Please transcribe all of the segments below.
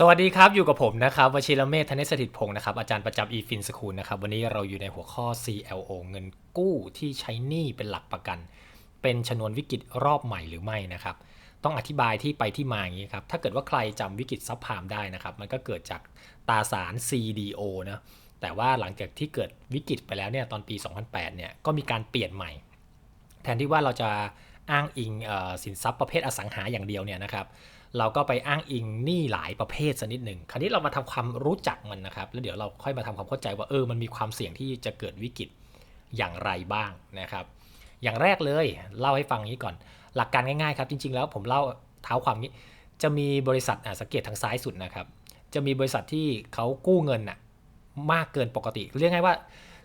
สวัสดีครับ อยู่กับผมนะครับวชิรเมธธเนศสถิตพงศ์นะครับ อาจารย์ประจำ eFin School นะครับ วันนี้เราอยู่ในหัวข้อ CLO เงินกู้ที่ใช้หนี้เป็นหลักประกัน เป็นชนวนวิกฤตรอบใหม่หรือไม่นะครับ ต้องอธิบายที่ไปที่มาอย่างนี้ครับ ถ้าเกิดว่าใครจำวิกฤตซับพามได้นะครับ มันก็เกิดจากตาสาร CDO นะ แต่ว่าหลังจากที่เกิดวิกฤตไปแล้วเนี่ย ตอนปี 2008 เนี่ย ก็มีการเปลี่ยนใหม่ แทนที่ว่าเราจะอ้างอิงออสินทรัพย์ประเภทอสังหาอย่างเดียวเนี่ยนะครับ เราก็ไปอ้างอิงหนี้หลายประเภทสักนิดหนึ่งคราวนี้เรามาทำความรู้จักมันนะครับ แล้วเดี๋ยวเราค่อยมาทำความเข้าใจว่าเออมันมีความเสี่ยงที่จะเกิดวิกฤตอย่างไรบ้างนะครับ อย่างแรกเลยเล่าให้ฟังนี้ก่อน หลักการง่ายๆครับ จริง ๆ แล้วผมเล่าเท้าความนี้ จะมีบริษัทสังเกตทางซ้ายสุดนะครับ จะมีบริษัทที่เขากู้เงินน่ะมากเกินปกติ เรียกง่ายว่า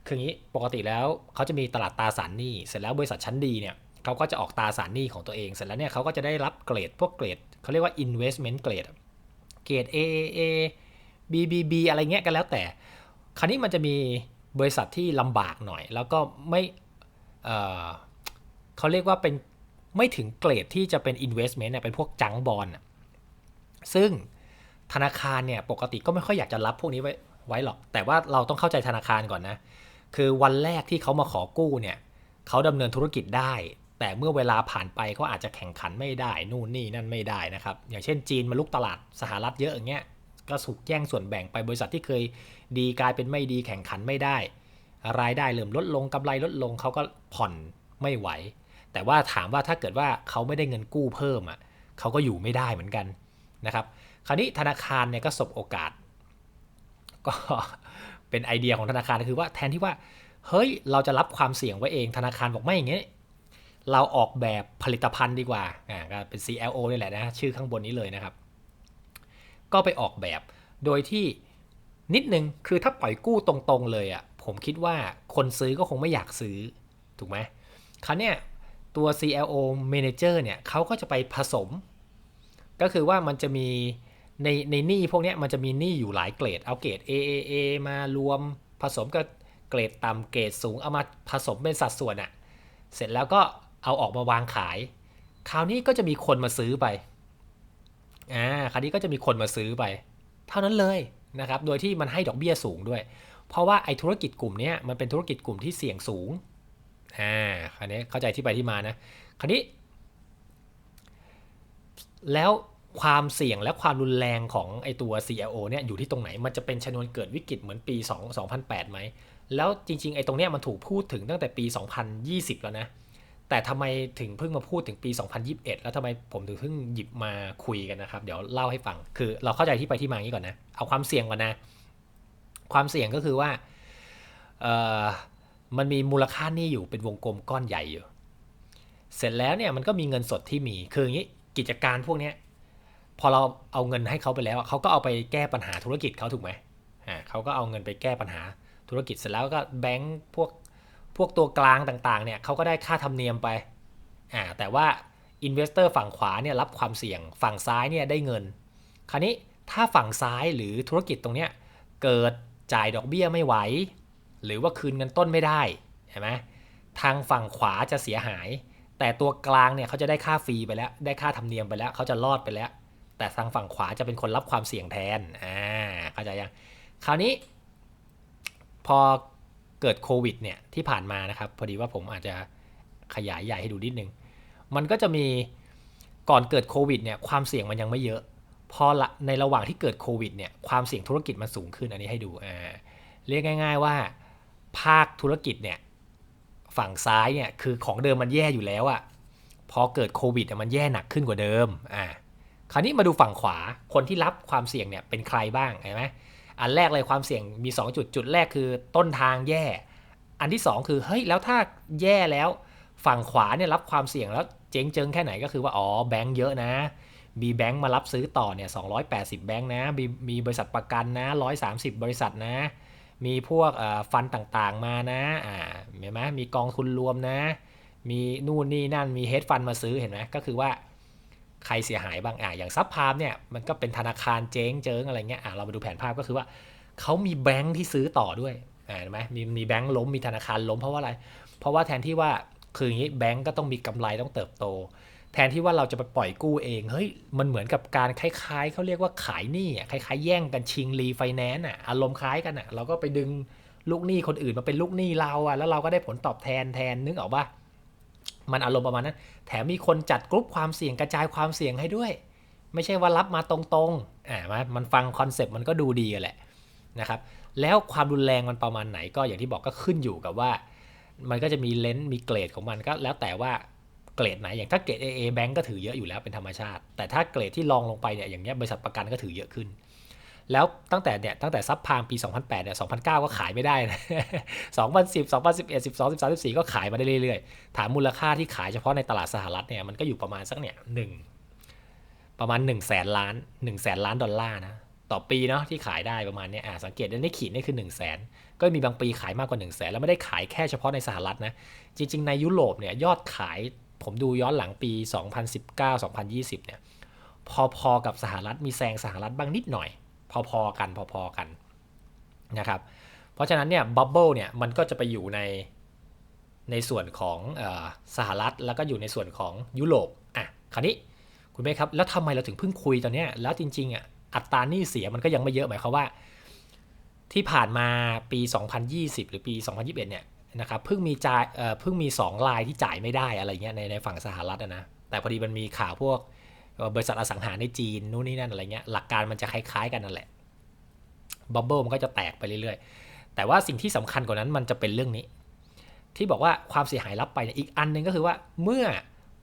คืออย่างนี้ปกติแล้วเขาจะมีตลาดตราสารหนี้ เสร็จแล้วบริษัทชั้นดีเนี่ยเขาก็จะออกตราสารหนี้ของตัวเอง เสร็จแล้วเนี่ยเขาก็จะได้รับเกรดพวกเกรด เขาเรียกว่า investment grade เกรด AAA BBB อะไรเงี้ยกันแล้วแต่ คราวนี้มันจะมีบริษัทที่ลำบากหน่อย แล้วก็ไม่เออเขาเรียกว่าเป็นไม่ถึงเกรดที่จะเป็น investment เนี่ยเป็นพวกจังบอลซึ่งธนาคารเนี่ยปกติก็ไม่ค่อยอยากจะรับพวกนี้ไว้ไว้หรอก แต่ว่าเราต้องเข้าใจธนาคารก่อนนะ คือวันแรกที่เขามาขอกู้เนี่ยเขาดำเนินธุรกิจได้ แต่เมื่อเวลาผ่านไปเขาอาจจะแข่งขันไม่ได้นู่นนี่นั่นไม่ได้นะครับ อย่างเช่นจีนมาลุกตลาดสหรัฐเยอะอย่างเงี้ยก็ถูกแย่งส่วนแบ่งไปบริษัทที่เคยดีกลายเป็นไม่ดีแข่งขันไม่ได้ รายได้เริ่มลดลงกำไรลดลงเขาก็ผ่อนไม่ไหว แต่ว่าถามว่าถ้าเกิดว่าเขาไม่ได้เงินกู้เพิ่มอะเขาก็อยู่ไม่ได้เหมือนกันนะครับ คราวนี้ธนาคารเนี่ยก็สบโอกาส ก็เป็นไอเดียของธนาคารคือว่าแทนที่ว่าเฮ้ยเราจะรับความเสี่ยงไว้เองธนาคารบอกไม่อย่างเงี้ย เราออกแบบผลิตภัณฑ์ดีกว่าอ่าก็เป็น CLO นี่แหละนะชื่อข้างบนนี้เลยนะครับ ก็ไปออกแบบโดยที่นิดนึงคือถ้าปล่อยกู้ตรงๆเลยอะ่ะผมคิดว่าคนซื้อก็คงไม่อยากซื้อ ถูกไหมคราวเนี้ยตัว CLO Manager เนี่ยเขาก็จะไปผสม ก็คือว่ามันจะมีในในหนี้พวกเนี้ยมันจะมีหนี้อยู่หลายเกรด เอาเกรด AAA มารวมผสมกับเกรดต่ำเกรดสูงเอามาผสมเป็นสัดส่วนอะเสร็จแล้วก็ เอาออกมาวางขาย คราวนี้ก็จะมีคนมาซื้อไปอ่าคราวนี้ก็จะมีคนมาซื้อไป เท่านั้นเลยนะครับ โดยที่มันให้ดอกเบี้ยสูงด้วย เพราะว่าไอ้ธุรกิจกลุ่มนี้มันเป็นธุรกิจกลุ่มที่เสี่ยงสูงอ่าคราวนี้เข้าใจที่ไปที่มานะ คราวนี้ แล้วความเสี่ยงและความรุนแรงของไอตัว CLO เนี่ยอยู่ที่ตรงไหน มันจะเป็นชนวนเกิดวิกฤตเหมือนปี 2 2008ไหม แล้วจริง ๆ ไอตรงเนี้ยมันถูกพูดถึงตั้งแต่ปี 2020 แล้วนะ แต่ทำไมถึงเพิ่งมาพูดถึงปี 2021 แล้วทำไมผมถึงเพิ่งหยิบมาคุยกันนะครับ เดี๋ยวเล่าให้ฟัง คือเราเข้าใจที่ไปที่มางนี้ก่อนนะ เอาความเสี่ยงก่อนนะ ความเสี่ยงก็คือว่าเออมันมีมูลค่าหนี้อยู่เป็นวงกลมก้อนใหญ่อยู่ เสร็จแล้วเนี่ยมันก็มีเงินสดที่มี คืออย่างนี้กิจการพวกเนี้ยพอเราเอาเงินให้เขาไปแล้วเขาก็เอาไปแก้ปัญหาธุรกิจเขาถูกไหมอ่าเขาก็เอาเงินไปแก้ปัญหาธุรกิจเสร็จแล้วก็แบงค์พวก พวกตัวกลางต่างๆเนี่ยเขาก็ได้ค่าธรรมเนียมไปอ่าแต่ว่าอินเวสเตอร์ฝั่งขวาเนี่ยรับความเสี่ยงฝั่งซ้ายเนี่ยได้เงิน คราวนี้ถ้าฝั่งซ้ายหรือธุรกิจตรงเนี้ยเกิดจ่ายดอกเบี้ยไม่ไหว หรือว่าคืนเงินต้นไม่ได้เห็นไหมทางฝั่งขวาจะเสียหาย แต่ตัวกลางเนี่ยเขาจะได้ค่าฟรีไปแล้ว ได้ค่าธรรมเนียมไปแล้วเขาจะรอดไปแล้ว แต่ทางฝั่งขวาจะเป็นคนรับความเสี่ยงแทนอ่าเข้าใจยังคราวนี้ พอ เกิดโควิดเนี่ยที่ผ่านมานะครับ พอดีว่าผมอาจจะขยายใหญ่ให้ดูนิดนึง มันก็จะมีก่อนเกิดโควิดเนี่ยความเสี่ยงมันยังไม่เยอะ พอละในระหว่างที่เกิดโควิดเนี่ยความเสี่ยงธุรกิจมันสูงขึ้นอันนี้ให้ดูอ่าเรียกง่าย ๆว่า ภาคธุรกิจเนี่ยฝั่งซ้ายเนี่ยคือของเดิมมันแย่อยู่แล้วอะพอเกิดโควิดมันแย่หนักขึ้นกว่าเดิมอ่าคราวนี้มาดูฝั่งขวาคนที่รับความเสี่ยงเนี่ยเป็นใครบ้างเห็นไหม อันแรกเลยความเสี่ยงมี 2 จุดจุดแรกคือต้นทางแย่ อันที่ 2 คือเฮ้ยแล้วถ้าแย่แล้วฝั่งขวาเนี่ยรับความเสี่ยงแล้วเจ๊งเจิงแค่ไหนก็คือว่าอ๋อแบงค์เยอะนะมีแบงค์มารับซื้อต่อเนี่ย280 แบงค์นะมีมีบริษัทประกันนะ 130 บริษัทนะ มีพวกฟันต่างๆมานะอ่าเห็นไหมมีกองทุนรวมนะ มีนู่นนี่นั่นมีเฮดฟันมาซื้อเห็นไหมก็คือว่า ใครเสียหายบ้างอะอย่างซับพามเนี่ยมันก็เป็นธนาคารเจ๊งเจิงอะไรเงี้ยอะเรามาดูแผนภาพก็คือว่าเขามีแบงค์ที่ซื้อต่อด้วยอ่าเห็นไหมมีมีแบงค์ล้มมีธนาคารล้มเพราะว่าอะไร เพราะว่าแทนที่ว่าคืออย่างนี้แบงค์ก็ต้องมีกำไรต้องเติบโต แทนที่ว่าเราจะไปปล่อยกู้เองเฮ้ยมันเหมือนกับการคล้ายๆเขาเรียกว่าขายหนี้อะคล้ายๆ แย่งกันชิงรีไฟแนนซ์อะอารมณ์คล้ายกันอะเราก็ไปดึงลูกหนี้คนอื่นมาเป็นลูกหนี้เราอะแล้วเราก็ได้ผลตอบแทนแทนนึกออกปะ มันอารมณ์ประมาณนั้น แถมมีคนจัดกรุ๊ปความเสี่ยงกระจายความเสี่ยงให้ด้วย ไม่ใช่ว่ารับมาตรงๆอ่ามันมันฟังคอนเซปต์มันก็ดูดีแหละนะครับแล้วความรุนแรงมันประมาณไหนก็อย่างที่บอกก็ขึ้นอยู่กับว่า มันก็จะมีเลนส์มีเกรดของมันก็แล้วแต่ว่าเกรดไหนอย่างถ้าเกรด AA แบงก์ก็ถือเยอะอยู่แล้วเป็นธรรมชาติ แต่ถ้าเกรดที่ลองลงไปเนี่ยอย่างเงี้ยบริษัทประกันก็ถือเยอะขึ้น แล้วตั้งแต่เนี่ยตั้งแต่ซับพามปี 2008เนี่ย2009 ก็ขายไม่ได้นะ2010 2011 12 13 14 ก็ขายมาได้เรื่อยๆ ถามมูลค่าที่ขายเฉพาะในตลาดสหรัฐเนี่ยมันก็อยู่ประมาณสักเนี่ยหนึ่งประมาณ1นึ่งแสนล้าน1นึ่งแสนล้านดอลลาร์นะต่อปีเนาะที่ขายได้ประมาณเนี้ยอ่าสังเกตได้ในขีดนี่คือ1 0 0 0 0แสนก็มีบางปีขายมากกว่า1 0 0 0 0แสนแล้วไม่ได้ขายแค่เฉพาะในสหรัฐนะจริง ๆ ในยุโรปเนี่ยยอดขายผมดูย้อนหลังปี 2019-2020เนี่ยพอๆกับสหรัฐมีแซงสหรัฐบ้างนิดหน่อย พอๆกันพอๆกันนะครับ เพราะฉะนั้นเนี่ยบับเบิลเนี่ยมันก็จะไปอยู่ในในส่วนของอสหรัฐแล้วก็อยู่ในส่วนของยุโรปอะคราวนี้คุณเมฆครับ แล้วทำไมเราถึงเพิ่งคุยตอนเนี้ยแล้วจริงๆอะอัตราหนี้เสียมันก็ยังไม่เยอะหมายความว่า ที่ผ่านมาปี 2020 หรือปี 2021 เนี่ยนะครับเพิ่งมีจ่ายเพิ่งมี 2 ลายที่จ่ายไม่ได้อะไรเงี้ยในในฝั่งสหรัฐนะแต่พอดีมันมีข่าวพวก บริษัทอสังหาในจีนนู่นนี่นั่นอะไรเงี้ยหลักการมันจะคล้ายๆกันนั่นแหละบับเบิลมันก็จะแตกไปเรื่อยๆ แต่ว่าสิ่งที่สำคัญกว่านั้นมันจะเป็นเรื่องนี้ ที่บอกว่าความเสียหายรับไปอีกอันหนึงก็คือว่าเมื่อ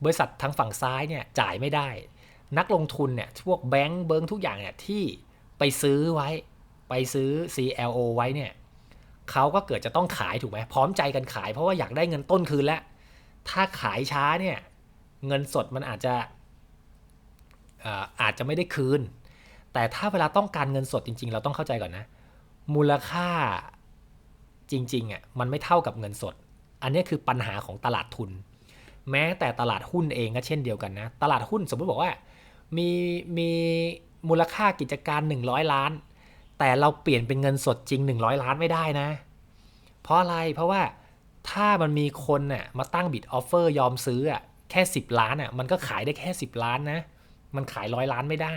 บริษัททางฝั่งซ้ายเนี่ยจ่ายไม่ได้ นักลงทุนเนี่ยพวกแบงก์เบิงทุกอย่างเนี่ยที่ไปซื้อไว้ ไปซื้อ CLO ไว้เนี่ยเขาก็เกิดจะต้องขายถูกไหมพร้อมใจกันขายเพราะว่าอยากได้เงินต้นคืนแล้ว ถ้าขายช้าเนี่ยเงินสดมันอาจจะ อาจจะไม่ได้คืน แต่ถ้าเวลาต้องการเงินสดจริง ๆ เราต้องเข้าใจก่อนนะ มูลค่าจริงๆอะมันไม่เท่ากับเงินสด อันนี้คือปัญหาของตลาดทุน แม้แต่ตลาดหุ้นเองก็เช่นเดียวกันนะ ตลาดหุ้นสมมติบอกว่ามีมีมูลค่ากิจการ 100 ล้าน แต่เราเปลี่ยนเป็นเงินสดจริง 100 ล้านไม่ได้นะ เพราะอะไรเพราะว่าถ้ามันมีคนน่ะมาตั้งบิดออฟเฟอร์ยอมซื้ออะแค่ 10 ล้านอะมันก็ขายได้แค่ 10 ล้านนะ มันขายร้อยล้านไม่ได้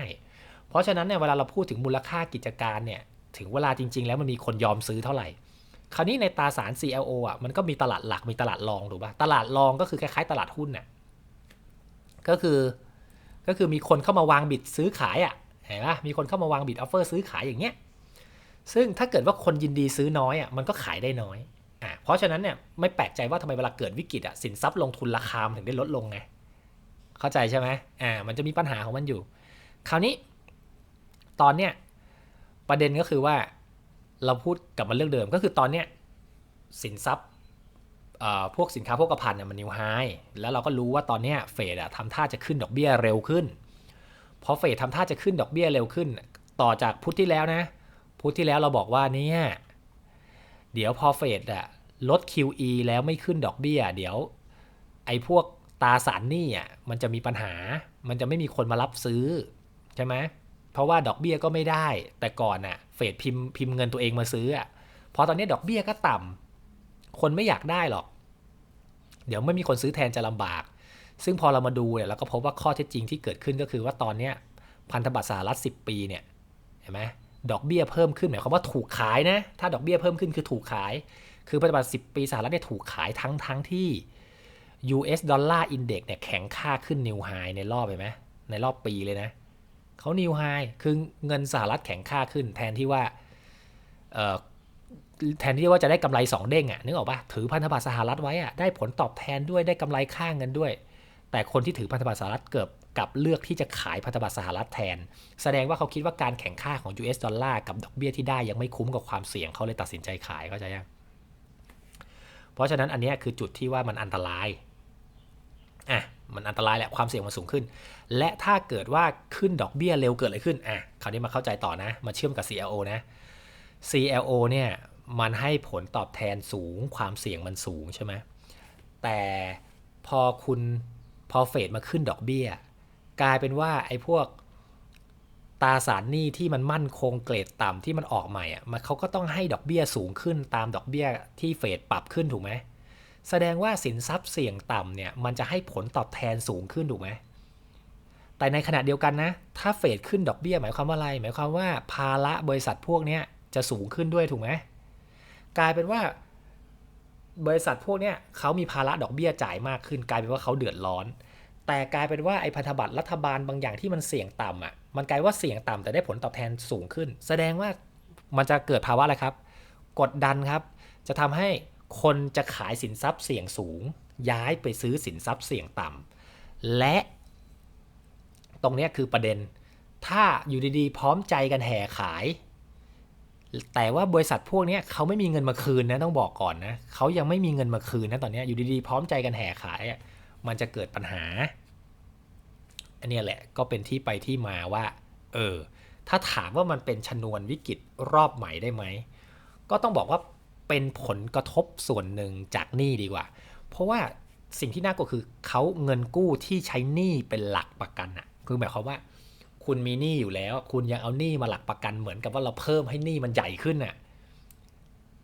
เพราะฉะนั้นเนี่ยเวลาเราพูดถึงมูลค่ากิจการเนี่ยถึงเวลาจริง ๆ แล้วมันมีคนยอมซื้อเท่าไหร่ คราวนี้ในตราสาร CLO อะมันก็มีตลาดหลักมีตลาดรองถูกป่ะตลาดรองก็คือคล้ายๆ ตลาดหุ้นน่ะก็คือก็คือมีคนเข้ามาวางบิดซื้อขายอะเห็นป่ะมีคนเข้ามาวางบิดออฟเฟอร์ซื้อขายอย่างเงี้ยซึ่งถ้าเกิดว่าคนยินดีซื้อน้อยอะมันก็ขายได้น้อยอะเพราะฉะนั้นเนี่ยไม่แปลกใจว่าทำไมเวลาเกิดวิกฤตอะสินทรัพย์ลงทุนราคามถึงได้ลดลงไง เข้าใจใช่ไหมอ่า มันจะมีปัญหาของมันอยู่ คราวนี้ ตอนเนี้ยประเด็นก็คือว่าเราพูดกลับมาเรื่องเดิมก็คือตอนเนี้ยสินทรัพย์เอ่อพวกสินค้าโภคภัณฑ์เนี่ยมันนิวไฮแล้วเราก็รู้ว่าตอนเนี้ยเฟดอะทำท่าจะขึ้นดอกเบี้ยเร็วขึ้นพอเฟดทำท่าจะขึ้นดอกเบี้ยเร็วขึ้น ต่อจากพุธที่แล้วนะ พุธที่แล้วเราบอกว่าเนี่ยเดี๋ยวพอเฟดอะลด QE แล้วไม่ขึ้นดอกเบี้ย เดี๋ยวไอ้พวก ตราสารหนี้อะมันจะมีปัญหา มันจะไม่มีคนมารับซื้อใช่ไหมเพราะว่าดอกเบี้ยก็ไม่ได้ แต่ก่อนน่ะเฟดพิมพ์พิมพ์เงินตัวเองมาซื้ออะพอตอนนี้ดอกเบี้ยก็ต่ำคนไม่อยากได้หรอก เดี๋ยวไม่มีคนซื้อแทนจะลำบาก ซึ่งพอเรามาดูเนี่ยเราก็พบว่าข้อเท็จจริงที่เกิดขึ้นก็คือว่าตอนเนี้ยพันธบัตรสหรัฐ10 ปีเนี่ยเห็นไหมดอกเบี้ยเพิ่มขึ้นหมายความว่าถูกขายนะ ถ้าดอกเบี้ยเพิ่มขึ้นคือถูกขาย คือพันธบัตร10 ปีสหรัฐเนี่ยถูกขายทั้งทั้งที่ US ดอลลาร์อินเด็กเนี่ยแข็งค่าขึ้นนิวไฮในรอบเห็นไหมในรอบปีเลยนะเขานิวไฮคือเงินสหรัฐแข็งค่าขึ้น แทนที่ว่าแทนที่ว่าจะได้กำไร 2 เด้งอะนึกออกปะถือพันธบัตรสหรัฐไว้อะได้ผลตอบแทนด้วยได้กำไรค่าเงินด้วย แต่คนที่ถือพันธบัตรสหรัฐเกือบกับเลือกที่จะขายพันธบัตรสหรัฐแทน แสดงว่าเขาคิดว่าการแข่งค่าของ US ดอลลาร์กับดอกเบี้ยที่ได้ยังไม่คุ้มกับความเสี่ยงเขาเลยตัดสินใจขายเข้าใจยังเพราะฉะนั้นอันนี้คือจุดที่ว่ามันอันตราย อะมันอันตรายแหละความเสี่ยงมันสูงขึ้น และถ้าเกิดว่าขึ้นดอกเบี้ยเร็วเกิดอะไรขึ้นอะคราวนี้มาเข้าใจต่อนะ มาเชื่อมกับ CLO นะ CLO เนี่ยมันให้ผลตอบแทนสูงความเสี่ยงมันสูงใช่ไหมแต่พอคุณพอเฟดมาขึ้นดอกเบี้ย กลายเป็นว่าไอ้พวกตราสารหนี้ที่มันมั่นคงเกรดต่ำที่มันออกใหม่อะมันเขาก็ต้องให้ดอกเบี้ยสูงขึ้นตามดอกเบี้ยที่เฟดปรับขึ้นถูกไหม แสดงว่าสินทรัพย์เสี่ยงต่ำเนี่ยมันจะให้ผลตอบแทนสูงขึ้นถูกไหมแต่ในขณะเดียวกันนะ ถ้าเฟดขึ้นดอกเบี้ยหมายความว่าอะไร หมายความว่าภาระบริษัทพวกเนี้ยจะสูงขึ้นด้วยถูกไหมกลายเป็นว่า บริษัทพวกเนี้ยเขามีภาระดอกเบี้ยจ่ายมากขึ้น กลายเป็นว่าเขาเดือดร้อน แต่กลายเป็นว่าไอ้พันธบัตรรัฐบาลบางอย่างที่มันเสี่ยงต่ำอะมันกลายว่าเสี่ยงต่ำแต่ได้ผลตอบแทนสูงขึ้น แสดงว่ามันจะเกิดภาวะอะไรครับ กดดันครับ จะทำให้ คนจะขายสินทรัพย์เสี่ยงสูง ย้ายไปซื้อสินทรัพย์เสี่ยงต่ำและ ตรงนี้คือประเด็น ถ้าอยู่ดีๆ พร้อมใจกันแห่ขาย แต่ว่าบริษัทพวกนี้เขาไม่มีเงินมาคืนนะต้องบอกก่อนนะเขายังไม่มีเงินมาคืนนะตอนนี้อยู่ดีๆ พร้อมใจกันแห่ขาย มันจะเกิดปัญหาอันนี้แหละก็เป็นที่ไปที่มาว่า เออ ถ้าถามว่ามันเป็นชนวนวิกฤตรอบใหม่ได้ไหม ก็ต้องบอกว่า เป็นผลกระทบส่วนหนึ่งจากหนี้ดีกว่า เพราะว่าสิ่งที่น่ากลัวคือเขาเงินกู้ที่ใช้หนี้เป็นหลักประกันอะคือหมายความว่า คุณมีหนี้อยู่แล้ว คุณยังเอาหนี้มาหลักประกันเหมือนกับว่าเราเพิ่มให้หนี้มันใหญ่ขึ้นน่ะ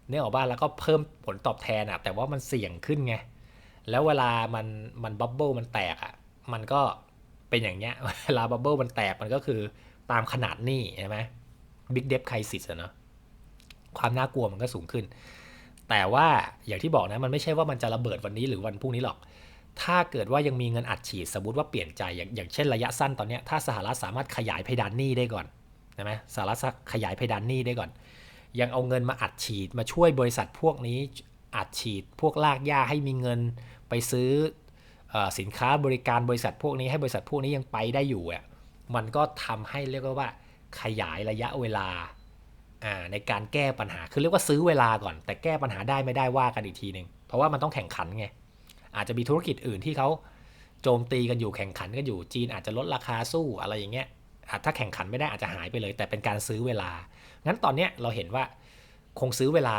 เนี่ยออกบ้านแล้วก็เพิ่มผลตอบแทนอะแต่ว่ามันเสี่ยงขึ้นไงแล้วเวลามันมันบับเบิลมันแตกอะมันก็เป็นอย่างเงี้ยเวลาบับเบิลมันแตกมันก็คือตามขนาดหนี้ใช่ไหมบิ๊กเดฟไครซิสอะเนาะ ความน่ากลัวมันก็สูงขึ้น แต่ว่าอย่างที่บอกนะมันไม่ใช่ว่ามันจะระเบิดวันนี้หรือวันพรุ่งนี้หรอก ถ้าเกิดว่ายังมีเงินอัดฉีดสมมติว่าเปลี่ยนใจอย่างอย่างเช่นระยะสั้นตอนนี้ถ้าสหรัฐสามารถขยายเพดานหนี้ได้ก่อนใช่ไหมสหรัฐขยายเพดานหนี้ได้ก่อน ยังเอาเงินมาอัดฉีดมาช่วยบริษัทพวกนี้อัดฉีดพวกลากย่าให้มีเงินไปซื้ออสินค้าบริการบริษัทพวกนี้ให้บริษัทพวกนี้ยังไปได้อยู่อะมันก็ทำให้เรียกว่าขยายระยะเวลา ในการแก้ปัญหาคือเรียกว่าซื้อเวลาก่อน แต่แก้ปัญหาได้ไม่ได้ว่ากันอีกทีหนึ่งเพราะว่ามันต้องแข่งขันไงอาจจะมีธุรกิจอื่นที่เขาโจมตีกันอยู่แข่งขันกันอยู่จีนอาจจะลดราคาสู้อะไรอย่างเงี้ยถ้าแข่งขันไม่ได้อาจจะหายไปเลย แต่เป็นการซื้อเวลา งั้นตอนเนี้ยเราเห็นว่าคงซื้อเวลา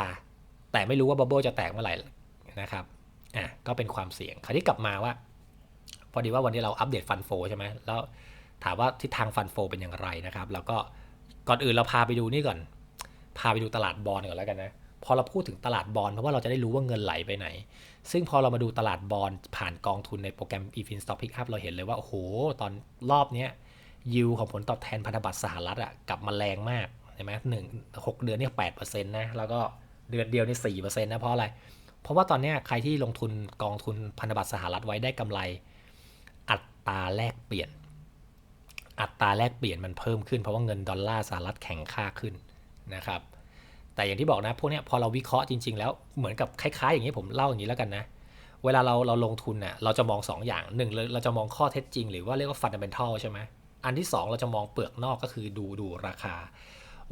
แต่ไม่รู้ว่าบับเบิลจะแตกเมื่อไหร่นะครับอะก็เป็นความเสี่ยงคราวนี้กลับมาว่า พอดีว่าวันนี้เราอัปเดตฟันโฟใช่ไหมแล้วถามว่าทิศทางฟันโฟเป็นอย่างไรนะครับ แล้วก็ก่อนอื่นเราพาไปดูนี่ก่อน พาไปดูตลาดบอลก่อนแล้วกันนะพอเราพูดถึงตลาดบอลเพราะว่าเราจะได้รู้ว่าเงินไหลไปไหน ซึ่งพอเรามาดูตลาดบอลผ่านกองทุนในโปรแกรม eFin Stock Pickup เราเห็นเลยว่า โอ้โห ตอนรอบเนี้ยยิวของผลตอบแทนพันธบัตรสหรัฐอะกลับมาแรงมากใช่ไหมหนึ่งหกเดือนนี่แปดเปอร์เซ็นต์นะ แล้วก็เดือนเดียวนี่สี่เปอร์เซ็นต์นะเพราะอะไร เพราะว่าตอนนี้ใครที่ลงทุนกองทุนพันธบัตรสหรัฐไว้ได้กำไร อัตราแลกเปลี่ยน อัตราแลกเปลี่ยนมันเพิ่มขึ้นเพราะว่าเงินดอลลาร์สหรัฐแข็งค่าขึ้นนะครับ แต่อย่างที่บอกนะพวกนี้พอเราวิเคราะห์จริง ๆ แล้วเหมือนกับคล้ายๆ อย่างนี้ผมเล่าอย่างนี้แล้วกันนะ เวลาเราเราลงทุนน่ะเราจะมอง 2 อย่างหนึ่งเราจะมองข้อเท็จจริง หรือว่าเรียกว่าฟันเดเมนทัลใช่ไหมอันที่ 2 เราจะมองเปลือกนอกก็คือดูดูราคา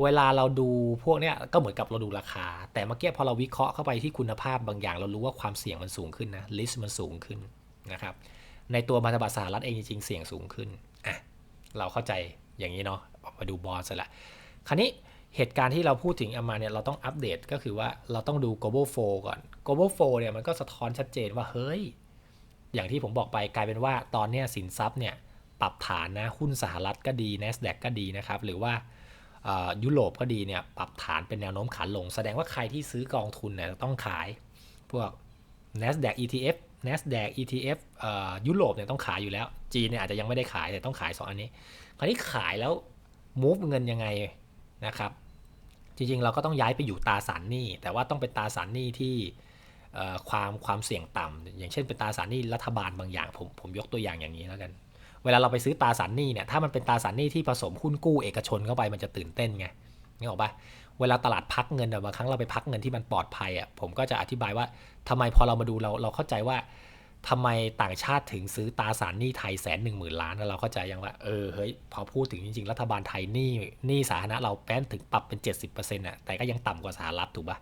เวลาเราดูพวกเนี้ยก็เหมือนกับเราดูราคา แต่เมื่อกี้พอเราวิเคราะห์เข้าไปที่คุณภาพบางอย่าง เรารู้ว่าความเสี่ยงมันสูงขึ้นนะลิสต์มันสูงขึ้นนะครับในตัวพันธบัตรสหรัฐเองจริงๆเสี่ยงสูงขึ้นอะเราเข้าใจอย่างนี้เนาะมาดูบอลซะละคราวนี้ เหตุการณ์ที่เราพูดถึงเอามาเนี่ยเราต้องอัปเดตก็คือว่าเราต้องดู global flow ก่อน global flow เนี่ยมันก็สะท้อนชัดเจนว่าเฮ้ย อย่างที่ผมบอกไปกลายเป็นว่าตอนเนี้ยสินทรัพย์เนี่ยปรับฐานนะหุ้นสหรัฐก็ดี NASDAQ ก็ดีนะครับหรือว่ายุโรปก็ดีเนี่ยปรับฐานเป็นแนวโน้มขาลง แสดงว่าใครที่ซื้อกองทุนเนี่ยต้องขาย พวก NASDAQ ETF NASDAQ ETF ยุโรปเนี่ยต้องขายอยู่แล้ว จีนเนี่ยอาจจะยังไม่ได้ขายแต่ต้องขาย 2 อันนี้ คราวนี้ขายแล้ว move เงินยังไง นะครับ จริงๆเราก็ต้องย้ายไปอยู่ตาสารหนี้ แต่ว่าต้องเป็นตาสารหนี้ที่ความความเสี่ยงต่ำอย่างเช่นเป็นตาสารหนี้รัฐบาลบางอย่างผมผมยกตัวอย่างอย่างนี้แล้วกัน เวลาเราไปซื้อตาสารหนี้เนี่ยถ้ามันเป็นตาสารหนี้ที่ผสมหุ้นกู้เอกชนเข้าไปมันจะตื่นเต้นไงนึกออกปะเวลาตลาดพักเงินบางครั้งเราไปพักเงินที่มันปลอดภัยอะผมก็จะอธิบายว่าทำไมพอเรามาดูเราเราเข้าใจว่า ทำไมต่างชาติถึงซื้อตราสารหนี้ไทยแสนหนึ่งหมื่นล้านเราเข้าใจยังว่าเออเฮ้ยพอพูดถึงจริงๆ รัฐบาลไทยหนี้หนี้สาธารณะเราแป้นถึงปรับเป็น 70%อน่ะแต่ก็ยังต่ำกว่าสหรัฐถูกปะ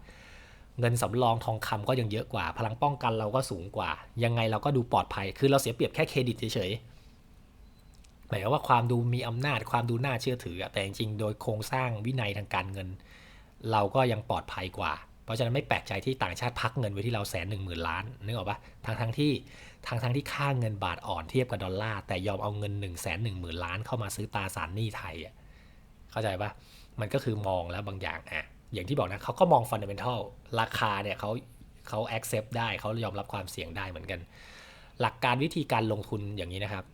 เงินสำรองทองคำก็ยังเยอะกว่า พลังป้องกันเราก็สูงกว่า ยังไงเราก็ดูปลอดภัย คือเราเสียเปรียบแค่เครดิตเฉยๆหมายว่าความดูมีอำนาจความดูน่าเชื่อถือแต่จริงๆโดยโครงสร้างวินัยทางการเงิน เราก็ยังปลอดภัยกว่า เพราะฉะนั้นไม่แปลกใจที่ต่างชาติพักเงินไว้ที่เราแสนหนึ่งหมื่นล้านนึกออกปะทั้งทั้งที่ทั้งทั้งที่ค่าเงินบาทอ่อนเทียบกับดอลลาร์แต่ยอมเอาเงิน1นึ่งแสนหนึ่งหมื่นล้านเข้ามาซื้อตราสารหนี้ไทยอะเข้าใจปะมันก็คือมองแล้วบางอย่างอะอย่างที่บอกนะเขาก็มองฟันเดเมนทัลราคาเนี่ยเขาเขา accept ได้เขายอมรับความเสี่ยงได้เหมือนกัน หลักการวิธีการลงทุนอย่างนี้นะครับ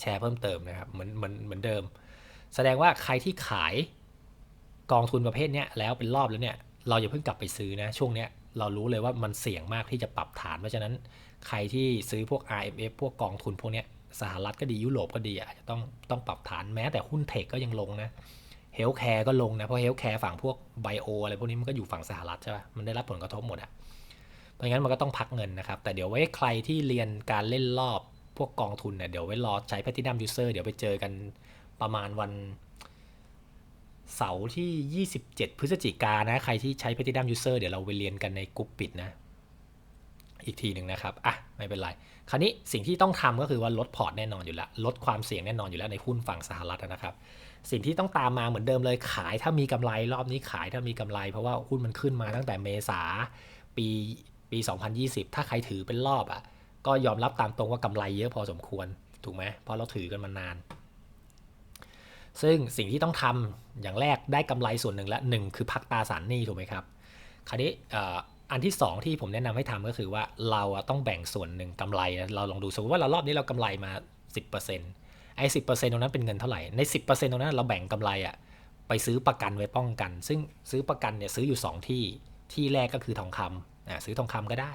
แชร์เพิ่มเติมนะครับเหมือนเหมือนเหมือนเดิม แสดงว่าใครที่ขาย กองทุนประเภทเนี้ยแล้วเป็นรอบแล้วเนี่ยเราอย่าเพิ่งกลับไปซื้อนะช่วงเนี้ยเรารู้เลยว่ามันเสี่ยงมากที่จะปรับฐาน เพราะฉะนั้นใครที่ซื้อพวก RMF พวกกองทุนพวกเนี้ยสหรัฐก็ดียุโรปก็ดีอาจจะต้องต้องปรับฐานแม้แต่หุ้นเทคก็ยังลงนะเฮลท์แคร์ก็ลงนะ เพราะเฮลท์แคร์ฝั่งพวกไบโออะไรพวกนี้มันก็อยู่ฝั่งสหรัฐใช่ป่ะมันได้รับผลกระทบหมดอะเพราะงั้นมันก็ต้องพักเงินนะครับ แต่เดี๋ยวไว้ใครที่เรียนการเล่นรอบพวกกองทุนเนี่ยเดี๋ยวไว้รอใช้ Platinum User เดี๋ยวไปเจอกันประมาณวัน เสาร์ที่ 27 พฤศจิกานะ ใครที่ใช้ Platinum User เดี๋ยวเราไปเรียนกันในกลุ่มปิดนะ อีกทีหนึ่งนะครับ อะ ไม่เป็นไร คราวนี้สิ่งที่ต้องทำก็คือว่าลดพอร์ตแน่นอนอยู่แล้ว ลดความเสี่ยงแน่นอนอยู่แล้วในหุ้นฝั่งสหรัฐนะครับ สิ่งที่ต้องตามมาเหมือนเดิมเลยขายถ้ามีกำไรรอบนี้ขายถ้ามีกำไร เพราะว่าหุ้นมันขึ้นมาตั้งแต่เมษาปีปี 2020 ถ้าใครถือเป็นรอบอะก็ยอมรับตามตรงว่ากำไรเยอะพอสมควรถูกไหมเพราะเราถือกันมานาน ซึ่งสิ่งที่ต้องทำอย่างแรกได้กำไรส่วนหนึ่งละหนึ่งคือพักตาสารหนี้ถูกไหมครับ คราวนี้อันที่ 2 ที่ผมแนะนำให้ทำก็คือว่าเราต้องแบ่งส่วนหนึ่งกำไรเราลองดูสมมติว่าเรารอบนี้เรากำไรมา 10%ไอ้สิตรงนั้นเป็นเงินเท่าไหร่ใน 10%ตรงนั้นเราแบ่งกำไรอะไปซื้อประกันไว้ป้องกัน ซึ่งซื้อประกันเนี่ยซื้ออยู่ 2 ที่ที่แรกก็คือทองคำอ่าซื้อทองคำก็ได้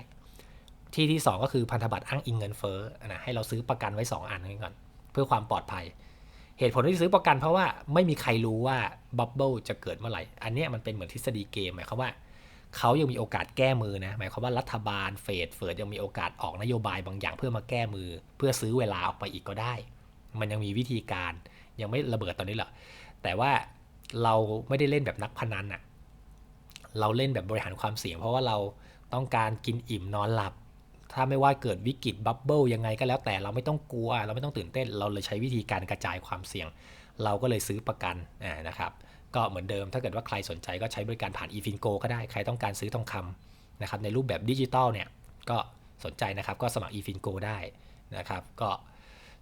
ที่ที่ 2 ก็คือพันธบัตรอ้างอิงเงินเฟ้อนะให้เราซื้อประกันไว้ 2 อันนี้ก่อน เพื่อความปลอดภัย เหตุผลที่ซื้อประกันเพราะว่าไม่มีใครรู้ว่าบับเบิลจะเกิดเมื่อไหร่ อันนี้มันเป็นเหมือนทฤษฎีเกมหมายความว่าเขายังมีโอกาสแก้มือนะหมายความว่ารัฐบาลเฟดเฟิร์ดยังมีโอกาสออกนโยบายบางอย่างเพื่อมาแก้มือ เพื่อซื้อเวลาออกไปอีกก็ได้ มันยังมีวิธีการยังไม่ระเบิดตอนนี้หรอกแต่ว่าเราไม่ได้เล่นแบบนักพนันอะเราเล่นแบบบริหารความเสี่ยง เพราะว่าเราต้องการกินอิ่มนอนหลับ ถ้าไม่ว่าเกิดวิกฤตบับเบิลยังไงก็แล้วแต่เราไม่ต้องกลัว เราไม่ต้องตื่นเต้น เราเลยใช้วิธีการกระจายความเสี่ยง เราก็เลยซื้อประกันนะครับก็เหมือนเดิมถ้าเกิดว่าใครสนใจก็ใช้บริการผ่าน eFingo ก็ได้ใครต้องการซื้อทองคำนะครับในรูปแบบดิจิตอลเนี่ยก็สนใจนะครับก็สมัคร eFingo ได้นะครับก็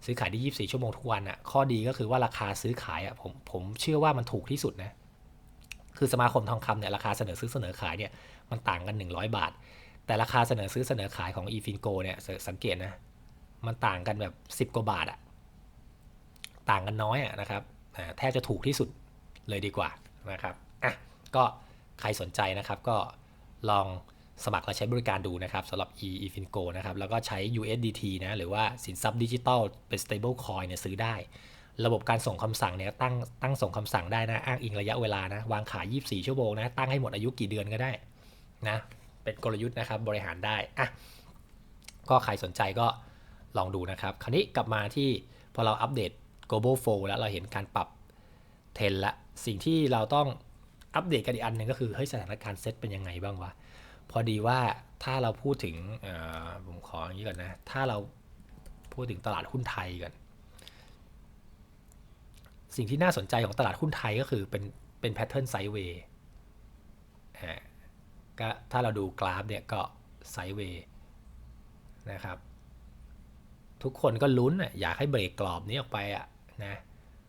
ซื้อขายได้ 24 ชั่วโมงทุกวันอะ่ะข้อดีก็คือว่าราคาซื้อขายอะ่ะผมผมเชื่อว่ามันถูกที่สุดนะคือสมาคมทองคำเนี่ยราคาเสนอซื้อเสนอขายเนี่ยมันต่างกัน 100 บาท แต่ราคาเสนอซื้อเสนอขายของ eFingo เนี่ยสังเกตนะ มันต่างกันแบบ 10 กว่าบาทอะต่างกันน้อยอะนะครับแทบจะถูกที่สุดเลยดีกว่านะครับอะก็ใครสนใจนะครับก็ลองสมัครและใช้บริการดูนะครับสำหรับ e e f i n g o นะครับ แล้วก็ใช้ USDT นะหรือว่าสินทรัพย์ดิจิตอลเป็น stable coin เนี่ยซื้อได้ ระบบการส่งคำสั่งเนี่ยตั้งตั้งส่งคำสั่งได้นะ อ้างอิงระยะเวลานะ วางขาย 24 ชั่วโมงนะ ตั้งให้หมดอายุกี่เดือนก็ได้นะ เป็นกลยุทธ์นะครับบริหารได้อะก็ใครสนใจก็ลองดูนะครับ คราวนี้กลับมาที่พอเราอัปเดต global flow แล้วเราเห็นการปรับเทรนละสิ่งที่เราต้องอัปเดตกันอีกอันหนึ่งก็คือเฮ้ยสถานการณ์เซตเป็นยังไงบ้างวะพอดีว่าถ้าเราพูดถึงผมขออย่างนี้ก่อนนะ ถ้าเราพูดถึงตลาดหุ้นไทยกันสิ่งที่น่าสนใจของตลาดหุ้นไทยก็คือเป็นเป็นแพทเทิร์นไซด์เวย์ ก็ถ้าเราดูกราฟเนี่ยก็ไซด์เวย์นะครับ ทุกคนก็ลุ้นอะอยากให้เบรกกรอบนี้ออกไปอะนะ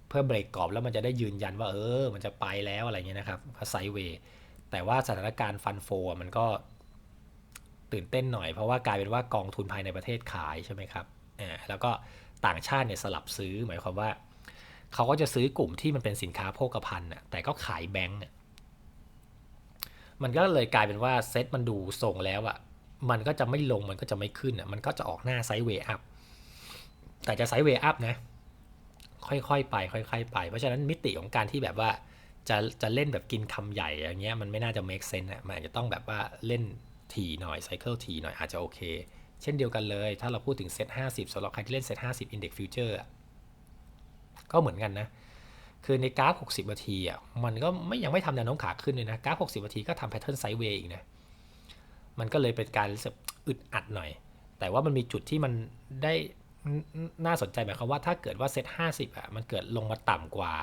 เพื่อเบรกกรอบแล้วมันจะได้ยืนยันว่าเออ มันจะไปแล้วอะไรเงี้ยนะครับไซเวย์แต่ว่าสถานการณ์ฟันโฟมันก็ตื่นเต้นหน่อยเพราะว่ากลายเป็นว่ากองทุนภายในประเทศขายใช่ไหมครับอ่าแล้วก็ต่างชาติเนี่ยสลับซื้อหมายความว่า เขาก็จะซื้อกลุ่มที่มันเป็นสินค้าโภคภัณฑ์น่ะแต่ก็ขายแบงก์เนี่ย มันก็เลยกลายเป็นว่าเซตมันดูส่งแล้วอะ่ะ มันก็จะไม่ลงมันก็จะไม่ขึ้นอะ่ะ มันก็จะออกหน้าไซด์เวย์อัพ แต่จะไซด์เวย์อัพนะ ค่อยๆไป ค่อยๆไป เพราะฉะนั้นมิติของการที่แบบว่าจะจะเล่นแบบกินคำใหญ่อย่างเงี้ยมันไม่น่าจะ make sense อะ มันอาจจะต้องแบบว่าเล่นถีหน่อยไซเคิลถีหน่อยอาจจะโอเค เช่นเดียวกันเลย ถ้าเราพูดถึงเซตห้าสิบสำหรับใครที่เล่นเซตห้าสิบอินเด็กซ์ฟิวเจอร์ก็เหมือนกันนะ คือในกราฟ 60นาทีอะมันก็ไม่ยังไม่ทำแนวโน้มขาขึ้นเลยนะกราฟ 60นาทีก็ทำแพทเทิร์นไซด์เวย์อีกนะมันก็เลยเป็นการอึดอัดหน่อย แต่ว่ามันมีจุดที่มันได้น่าสนใจหมายความว่าถ้าเกิดว่าเซ็ตห้าสิบอะมันเกิดลงมาต่ำกว่า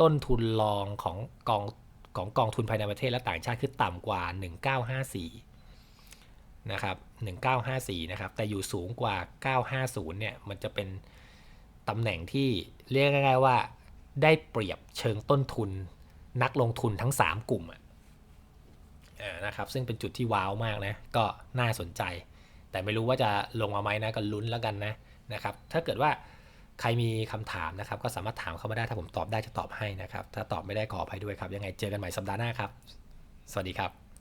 ต้นทุนรองของกองของกองทุนภายในประเทศและต่างชาติคือต่ำกว่า 1954นะครับ1954นะครับแต่อยู่สูงกว่า 950เนี่ยมันจะเป็นตำแหน่งที่เรียกง่ายๆว่า ได้เปรียบเชิงต้นทุน นักลงทุนทั้ง 3 กลุ่มะนะครับซึ่งเป็นจุดที่ว้าวมากนะก็น่าสนใจ แต่ไม่รู้ว่าจะลงมาไหมนะก็ลุ้นแล้วกันนะนะครับถ้าเกิดว่าใครมีคำถามนะครับ ก็สามารถถามเข้ามาได้ถ้าผมตอบได้จะตอบให้นะครับ ถ้าตอบไม่ได้ขออภัยด้วยครับ ยังไงเจอกันใหม่สัปดาห์หน้าครับ สวัสดีครับ